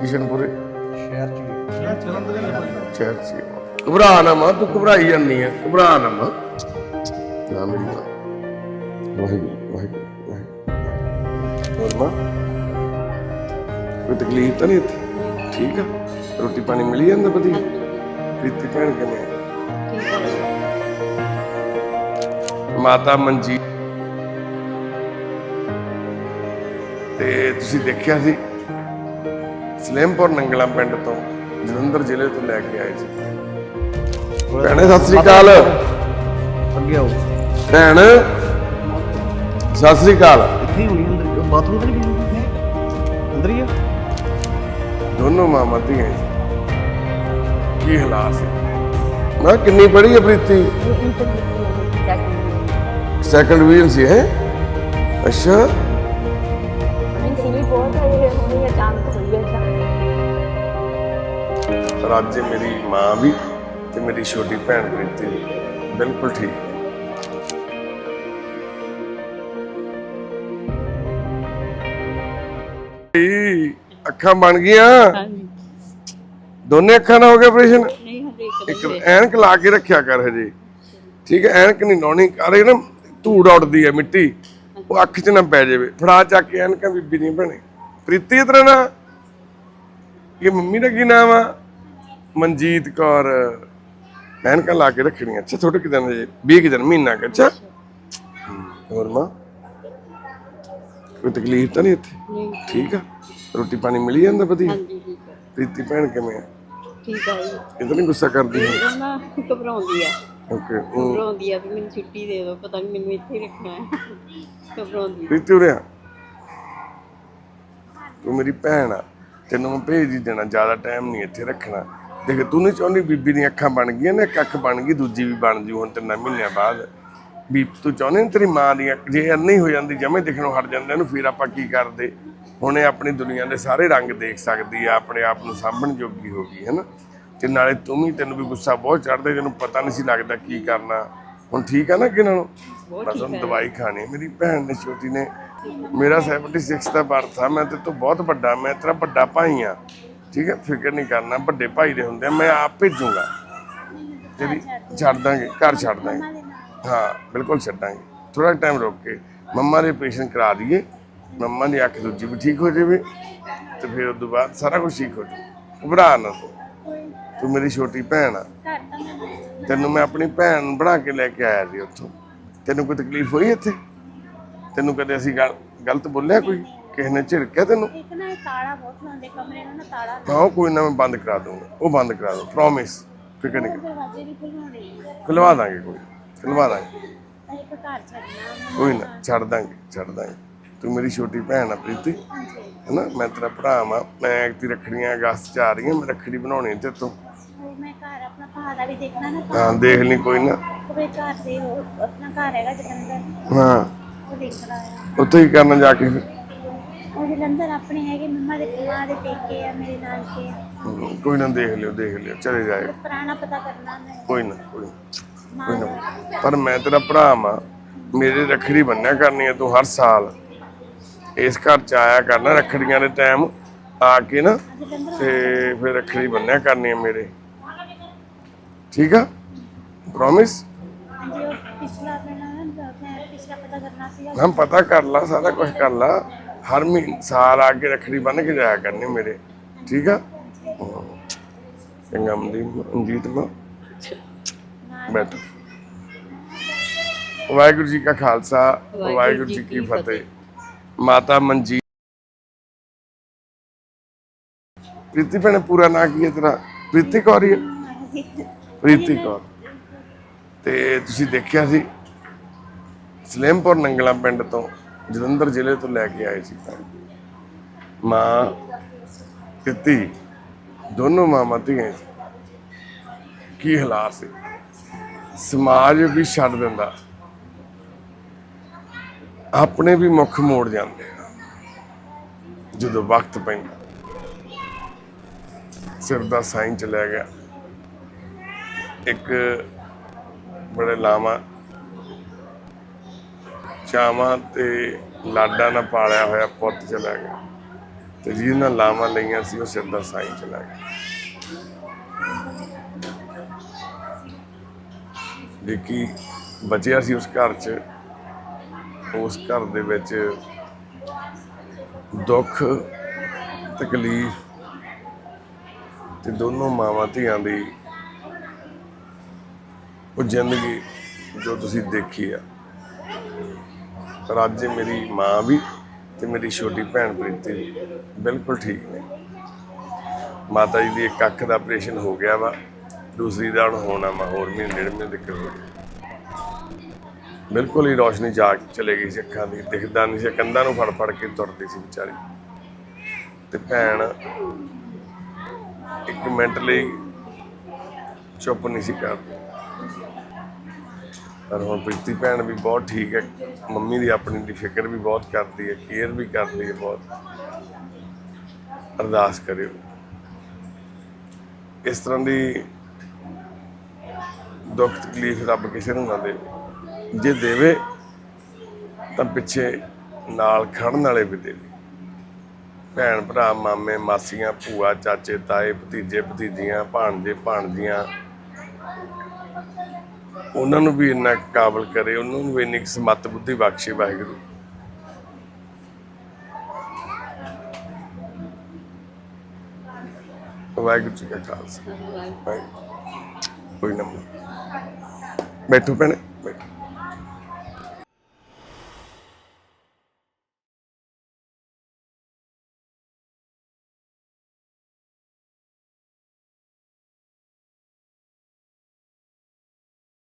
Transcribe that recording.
ਕਿਸ਼ਨਪੁਰ। ਸ਼ਹਿਰ ਚ। ਸ਼ਹਿਰ ਚ ਘਬਰਾ ਨਾ ਮਾਂ ਤੂੰ ਘਬਰਾਈ ਜਾਂਦੀ ਹੈ ਘਬਰਾ ਨਾ ਮਾਂ। ਨਾ ਮੇਰੀ ਮਾਂ। ਵਾਹਿਗੁਰੂ ਵਾਹਿਗੁਰੂ ਵਾਹਿਗੁਰੂ। ਹੋਰ ਮਾਂ? ਕੋਈ ਤਕਲੀਫ ਤਾਂ ਨਹੀਂ ਇੱਥੇ? ਠੀਕ ਆ? ਰੋਟੀ ਪਾਣੀ ਮਿਲੀ ਜਾਂਦਾ ਵਧੀਆ। ਪ੍ਰੀਤੀ ਭੈਣ ਕਿਵੇਂ ਆ? ਮਾਤਾ ਮਨਜੀਤ। ਤੇ ਤੁਸੀਂ ਦੇਖਿਆ ਸੀ? ਸਲੇਮਪੁਰ ਨੰਗਲਾ ਪਿੰਡ ਤੋਂ ਜਲੰਧਰ ਜ਼ਿਲ੍ਹੇ ਤੋਂ ਲੈ ਕੇ ਆਏ ਸੀ ਭੈਣੇ ਸਤਿ ਸ੍ਰੀ ਅਕਾਲ ਅੱਗੇ ਆਓ ਭੈਣ ਸਤਿ ਸ੍ਰੀ ਅਕਾਲ ਇੱਥੇ ਹੀ ਹੋਣੀ ਅੰਦਰ ਬਾਥਰੂਮ ਤਾਂ ਨਹੀਂ ਗਈ ਅੰਦਰ ਹੀ ਆ ਦੋਨੋਂ ਮਾਮਾ ਧੀਆਂ ਸੀ ਕੀ ਹਾਲਾਤ ਸੀ ਮੈਂ ਕਿੰਨੀ ਪੜ੍ਹੀ ਹੈ ਪ੍ਰੀਤੀ ਸੈਕੰਡ ਡਿਵੀਜ਼ਨ ਸੀ ਹੈ ਅੱਛਾ ਪਰ ਅੱਜ ਮੇਰੀ ਮਾਂ ਵੀ ਤੇ ਮੇਰੀ ਛੋਟੀ ਭੈਣ ਪ੍ਰੀਤੀ ਵੀ ਬਿਲਕੁਲ ਠੀਕ ਹੈ ਅੱਖਾਂ ਬਣ ਗਈਆਂ? ਹਾਂਜੀ। ਦੋਨੇ ਅੱਖਾਂ ਦਾ ਹੋ ਗਿਆ ਆਪਰੇਸ਼ਨ ਨਹੀਂ ਹਜੇ ਇੱਕ ਇੱਕ ਐਨਕ ਲਾ ਕੇ ਰੱਖਿਆ ਕਰ ਹਜੇ। ਠੀਕ ਹੈ ਐਨਕ ਨਹੀਂ ਲਾਉਣੀ। ਅਰੇ ਨਾ ਧੂੜ ਉੱਡਦੀ ਹੈ ਮਿੱਟੀ। ਉਹ ਅੱਖ 'ਚ ਨਾ ਪੈ ਜਾਵੇ। ਫੜਾ ਚੱਕ ਕੇ ਐਨਕਾਂ ਬੀਬੀ ਨਹੀਂ ਬਣੇ ਪ੍ਰੀਤੀ ਇਤਰਾ ਨਾ? ਇਹ ਮੰਮੀ ਦਾ ਕੀ ਨਾਮ ਆ? ਮਨਜੀਤ ਕੌਰ ਐਨਕਾਂ ਲਾ ਕੇ ਰੱਖਣੀਆਂ। ਅੱਛਾ ਥੋੜੇ ਕਿ ਦਿਨ ਜੇ 20 ਕਿ ਦਿਨ ਮਹੀਨਾ ਕੁ, ਅੱਛਾ? ਹੋਰ ਮਾਂ? ਕੋਈ ਤਕਲੀਫ ਤਾਂ ਨਹੀਂ ਇੱਥੇ? ਠੀਕ ਆ? ਰੋਟੀ ਪਾਣੀ ਮਿਲੀ ਜਾਂਦਾ ਵਧੀਆ? ਹਾਂਜੀ ਠੀਕ ਪ੍ਰੀਤੀ ਭੈਣ ਕਿਵੇਂ ਆ? ਠੀਕ ਹੈ ਜੀ। ਨਹੀਂ ਗੁੱਸਾ ਕਰਦੀ ਹੈ ਉਹ ਨਾ ਘਬਰਾਉਂਦੀ ਆ। ਓਕੇ ਘਬਰਾਉਂਦੀ ਆ ਵੀ ਮੈਨੂੰ ਛੁੱਟੀ ਦੇ ਦਿਓ ਪਤਾ ਨਹੀਂ ਮੈਨੂੰ ਇੱਥੇ ਹੀ ਰੱਖਣਾ ਹੈ। ਘਬਰਾਉਂਦੀ ਆ। ਪ੍ਰੀਤੀ ਉਰਿਆ ਤੂੰ ਮੇਰੀ ਭੈਣ ਆ। ਤੈਨੂੰ ਮੈਂ ਭੇਜ ਹੀ ਦੇਣਾ ਜ਼ਿਆਦਾ ਟਾਈਮ ਨਹੀਂ ਇੱਥੇ ਰੱਖਣਾ। ਦੇਖ ਤੂੰ ਨਹੀਂ ਚਾਹੁੰਦੀ ਬੀਬੀ ਦੀਆਂ ਅੱਖਾਂ ਬਣ ਗਈਆਂ ਨੇ ਇੱਕ ਅੱਖ ਬਣ ਗਈ ਦੂਜੀ ਵੀ ਬਣ ਜੂ ਹੁਣ ਤਿੰਨਾਂ ਮਹੀਨਿਆਂ ਬਾਅਦ। ਵੀ ਤੂੰ ਚਾਹੁੰਦੀ ਨੀ ਤੇਰੀ ਮਾਂ ਦੀ ਅੱਖ ਜੇ ਨਹੀਂ ਹੋ ਜਾਂਦੀ ਜਮੇ ਦੇਖਣੋਂ ਹਟ ਜਾਂਦੇ ਇਹਨੂੰ ਫਿਰ ਆਪਾਂ ਕੀ ਕਰਦੇ? ਹੁਣ ਇਹ ਆਪਣੀ ਦੁਨੀਆ ਦੇ ਸਾਰੇ ਰੰਗ ਦੇਖ ਸਕਦੀ ਆ ਆਪਣੇ ਆਪ ਨੂੰ ਸਾਂਭਣ ਜੋਗੀ ਹੋ ਗਈ ਹੈ ਨਾ ਤੇ ਨਾਲੇ ਤੂੰ ਵੀ ਤੈਨੂੰ ਵੀ ਗੁੱਸਾ ਬਹੁਤ ਚੜਦਾ ਤੈਨੂੰ ਪਤਾ ਨਹੀਂ ਸੀ ਲੱਗਦਾ ਕੀ ਕਰਨਾ। ਹੁਣ ਠੀਕ ਆ ਨਾ ਕਿ ਨਾਲੋਂ? ਬਸ ਹੁਣ ਦਵਾਈ ਖਾਣੀ। ਮੇਰੀ ਭੈਣ ਨੇ ਛੋਟੀ ਨੇ ਮੇਰਾ 76 ਦਾ ਬਰਥ ਆ ਮੈਂ ਤੇ ਤੋਂ ਬਹੁਤ ਵੱਡਾ ਮੈਂ ਤੇਰਾ ਵੱਡਾ ਭਾਈ ਆ। ਠੀਕ ਹੈ ਫਿਕਰ ਨਹੀਂ ਕਰਨਾ ਵੱਡੇ ਭਾਈ ਦੇ ਹੁੰਦੇ ਆ, ਮੈਂ ਆਪ ਭੇਜੂਗਾ। ਤੇਰੀ ਛੱਡ ਦਾਂਗੇ ਘਰ ਛੱਡ ਦਾਂਗੇ। ਹਾਂ ਬਿਲਕੁਲ ਛੱਡਾਂਗੇ ਥੋੜਾ ਟਾਈਮ ਰੁਕ ਕੇ ਮੰਮਾ ਦੇ ਆਪਰੇਸ਼ਨ ਕਰਾ ਦਈਏ ਮੰਮਾ ਦੀ ਅੱਖ ਦੂਜੀ ਵੀ ਠੀਕ ਹੋ ਜਾਵੇ ਤੇ ਫਿਰ ਉਸ ਤੋਂ ਬਾਅਦ ਸਾਰਾ ਕੁਝ ਠੀਕ ਹੋ ਜਾਵੇ। ਘਬਰਾ ਨਾ ਤੂੰ। ਤੂੰ ਮੇਰੀ ਛੋਟੀ ਭੈਣ ਆ। ਤੈਨੂੰ ਮੈਂ ਆਪਣੀ ਭੈਣ ਬਣਾ ਕੇ ਲੈ ਕੇ ਆਇਆ ਸੀ ਉੱਥੋਂ। ਤੈਨੂੰ ਕੋਈ ਤਕਲੀਫ ਹੋਈ ਇੱਥੇ? ਤੈਨੂੰ ਕਦੇ ਅਸੀਂ ਗਲ ਗਲਤ ਬੋਲਿਆ ਕੋਈ? ਕਿਸੇ ਨੇ ਝਿੜਕਿਆ ਤੈਨੂੰ? ਇੱਕ ਨਾ ਇਹ ਤਾਲਾ ਬਹੁਤ ਲਾਉਂਦੇ ਕਮਰੇ ਨੂੰ ਨਾ ਤਾਲਾ ਹਾਂ ਉਹ ਕੋਈ ਨਾ ਮੈਂ ਬੰਦ ਕਰਾ ਦੂੰਗਾ ਉਹ ਬੰਦ ਕਰਾ ਦੂੰ ਪ੍ਰੋਮਿਸ ਫਿਕਰ ਨਹੀਂ ਕਰ ਦਰਵਾਜ਼ੇ ਵੀ ਖੁੱਲ੍ਹਾਉਣੇ ਆ। ਖੁਲਵਾ ਦਾਂਗੇ ਕੋਈ ਖੁਲਵਾ ਦਾਂਗੇ। ਅਸੀਂ ਇੱਕ ਘਰ ਛੱਡਣਾ ਕੋਈ ਨਾ ਛੱਡ ਦਾਂਗੇ ਛੱਡ ਦਾਂਗੇ। ਤੂੰ ਮੇਰੀ ਛੋਟੀ ਭੈਣ ਆ ਪ੍ਰੀਤੀ ਹੈਨਾ? ਮੈਂ ਤੇਰਾ ਭਰਾ ਵਾਂ ਮੈਂ ਐਕਤੀ ਰੱਖੜੀਆਂ ਅਗਸਤ ਚ ਆ ਰਹੀਆਂ ਮੈਂ ਰੱਖੜੀ ਬਣਾਉਣੀ ਤੇ ਤੂੰ। ਉਹ ਮੈਂ ਘਰ ਆਪਣਾ ਭਾ ਦਾ ਵੀ ਦੇਖਣਾ ਨਾ ਹਾਂ ਦੇਖ ਲਈ ਕੋਈ ਨਾ। ਕੋਈ ਘਰ ਦੇ ਉਹ ਆਪਣਾ ਘਰ ਹੈਗਾ ਜਲੰਧਰ ਹਾਂ। ਉਹ ਦੇਖਣਾ ਆ। ਉੱਥੇ ਹੀ ਕਰਨਾ ਜਾ ਕੇ ਫਿਰ? ਜਲੰਧਰ ਆਪਣੇ ਹੈਗੇ ਮੰਮਾ ਦੇ ਮਾਂ ਦੇ ਪੇਕੇ ਆ ਮੇਰੇ ਨਾਲ ਕੇ ਹਮ, ਕੋਈ ਨਾ ਦੇਖ ਲਿਓ ਦੇਖ ਲਿਓ ਚਲੇ ਜਾਏ ਪੁਰਾਣਾ ਪਤਾ ਕਰਨਾ ਮੈਂ। ਕੋਈ ਨਾ ਕੋਈ ਨਾ ਕੋਈ ਨਾ। ਪਰ ਮੈਂ ਤੇਰਾ ਭਰਾ ਵਾਂ ਮੇਰੇ ਰੱਖੜੀ ਬੰਨਿਆ ਕਰਨੀ ਹੈ ਤੂੰ ਹਰ ਸਾਲ। ਇਸ ਘਰ ਚ ਆਇਆ ਕਰਨਾ ਰੱਖੜੀਆਂ ਦੇ ਟਾਈਮ ਆ ਕੇ ਨਾ ਤੇ ਫਿਰ ਰੱਖੜੀ ਬੰਨਿਆ ਕਰਨੀ ਹੈ ਮੇਰੇ। ਠੀਕ ਆ? ਪ੍ਰੋਮਿਸ ਹਾਂਜੀ ਉਹ ਪਿਛਲਾ ਪਹਿਲਾਂ ਨਾ ਮੈਂ ਪਿਛਲਾ ਪਤਾ ਕਰਨਾ ਸੀਗਾ। ਹਮ ਪਤਾ ਕਰ ਲਾ ਸਾਰਾ ਕੁਝ ਕਰ ਲਾ। ਹਰ ਮਹੀਨੇ ਸਾਲ ਆ ਕੇ ਰੱਖੜੀ ਬੰਨ ਕੇ ਜਾਇਆ ਕਰਨੀ ਮੇਰੇ, ਠੀਕ ਆ? ਚੰਗਾ ਮਨਦੀਪ ਮਨਜੀਤ ਮਾ। ਬੈਠੋ। ਵਾਹਿਗੁਰੂ ਜੀ ਕਾ ਖਾਲਸਾ, ਵਾਹਿਗੁਰੂ ਜੀ ਕੀ ਫਤਿਹ। ਮਾਤਾ ਮਨਜੀਤ। ਪ੍ਰੀਤੀ ਭੈਣ, ਪੂਰਾ ਨਾਂ ਕੀ ਹੈ ਤੇਰਾ? ਪ੍ਰੀਤੀ ਕੌਰ ਹੀ ਹੈ? ਪ੍ਰੀਤੀ ਕੌਰ। ਤੇ ਤੁਸੀਂ ਦੇਖਿਆ ਸੀ, ਸਲੇਮਪੁਰ ਨੰਗਲਾ ਪਿੰਡ ਤੋਂ ਜਲੰਧਰ ਜ਼ਿਲ੍ਹੇ ਤੋਂ ਲੈ ਕੇ ਆਏ ਸੀ। ਭੈਣ। ਮਾਂ ਤੇ ਧੀ ਦੋਨੋਂ ਮਾਵਾਂ ਧੀਆਂ ਸੀ। ਕੀ ਹਾਲਾਤ ਸੀ? ਸਮਾਜ ਵੀ ਛੱਡ ਦਿੰਦਾ। ਆਪਣੇ ਵੀ ਮੁੱਖ ਮੋੜ ਜਾਂਦੇ ਜਦੋਂ ਵਕਤ ਪੈਂਦਾ। ਸਿਰ ਦਾ ਸਾਈਂ ਚਲਿਆ ਗਿਆ। ਇੱਕ ਬੜੇ ਲਾਮਾ ਚਾਵਾਂ ਤੇ ਲਾਡਾਂ ਨਾਲ ਪਾਲਿਆ ਹੋਇਆ ਪੁੱਤ ਚਲਾ ਗਿਆ। ਤੇ ਜਿਹਨਾਂ ਲਾਵਾਂ ਲਈਆਂ ਸੀ, ਉਹ ਸਿਰ ਦਾ ਸਾਈਂ ਚਲਾ ਗਿਆ। ਦੇਖੀ ਬਚਿਆ ਸੀ ਉਸ ਘਰ 'ਚ। ਉਸ ਘਰ ਦੇ ਵਿੱਚ ਦੁੱਖ, ਤਕਲੀਫ ਤੇ ਦੋਨੋਂ ਮਾਵਾਂ ਧੀਆਂ ਦੀ ਉਹ ਜ਼ਿੰਦਗੀ ਜੋ ਤੁਸੀਂ ਦੇਖੀ ਆ। ਪਰ ਅੱਜ ਮੇਰੀ ਮਾਂ ਵੀ ਤੇ ਮੇਰੀ ਛੋਟੀ ਭੈਣ ਪ੍ਰੀਤੀ ਵੀ ਬਿਲਕੁਲ ਠੀਕ ਨੇ। ਮਾਤਾ ਜੀ ਦੀ ਇੱਕ ਅੱਖ ਦਾ ਆਪਰੇਸ਼ਨ ਹੋ ਗਿਆ ਵਾ, ਦੂਸਰੀ ਦਾ ਹੁਣ ਹੋਣਾ ਵਾ, ਹੋਰ ਮਹੀਨੇ, ਡੇਢ ਮਹੀਨੇ ਤੱਕ ਬਿਲਕੁਲ ਹੀ ਰੋਸ਼ਨੀ ਜਾ ਚਲੇ ਗਈ ਸੀ ਅੱਖਾਂ ਦੀ, ਦਿਖਦਾ ਨਹੀਂ ਸੀ, ਕੰਧਾਂ ਨੂੰ ਫੜ ਫੜ ਕੇ ਤੁਰਦੀ ਸੀ ਵਿਚਾਰੀ। ਤੇ ਭੈਣ ਇੱਕ ਮਿੰਟ ਲਈ ਚੁੱਪ ਨਹੀਂ ਸੀ ਕਰਦੀ। ਪਰ ਹੁਣ ਪ੍ਰੀਤੀ ਭੈਣ ਵੀ ਬਹੁਤ ਠੀਕ ਹੈ, ਮੰਮੀ ਦੀ ਆਪਣੀ ਦੀ ਫਿਕਰ ਵੀ ਬਹੁਤ ਕਰਦੀ ਹੈ, ਕੇਅਰ ਵੀ ਕਰਦੀ ਹੈ ਬਹੁਤ। ਅਰਦਾਸ ਕਰਿਓ। ਇਸ ਤਰ੍ਹਾਂ ਦੀ ਦੁੱਖ ਤਕਲੀਫ ਰੱਬ ਕਿਸੇ ਨੂੰ ਨਾ ਦੇਵੇ। ਜੇ ਦੇਵੇ, ਤਾਂ ਪਿੱਛੇ ਨਾਲ ਖੜਨ ਵਾਲੇ ਵੀ ਦੇਵੇ। ਭੈਣ ਭਰਾ ਮਾਮੇ, ਮਾਸੀਆਂ, ਭੂਆ, ਚਾਚੇ, ਤਾਏ, ਭਤੀਜੇ, ਭਤੀਜੀਆਂ, ਭਾਣਜੇ, ਭਾਣਜੀਆਂ ਉਹਨਾਂ ਨੂੰ ਵੀ ਇੰਨਾ ਕੁ ਕਾਬਲ ਕਰੇ, ਉਹਨਾਂ ਨੂੰ ਵੀ ਇੰਨੀ ਕੁ ਸਮੱਤ ਬੁੱਧੀ ਬਖਸ਼ੇ ਵਾਹਿਗੁਰੂ। ਵਾਹਿਗੁਰੂ ਜੀ ਕਾ ਖਾਲਸਾ। ਵਾਹਿਗੁਰੂ। ਕੋਈ ਨੰਬਰ ਬੈਠੋ ਭੈਣੇ।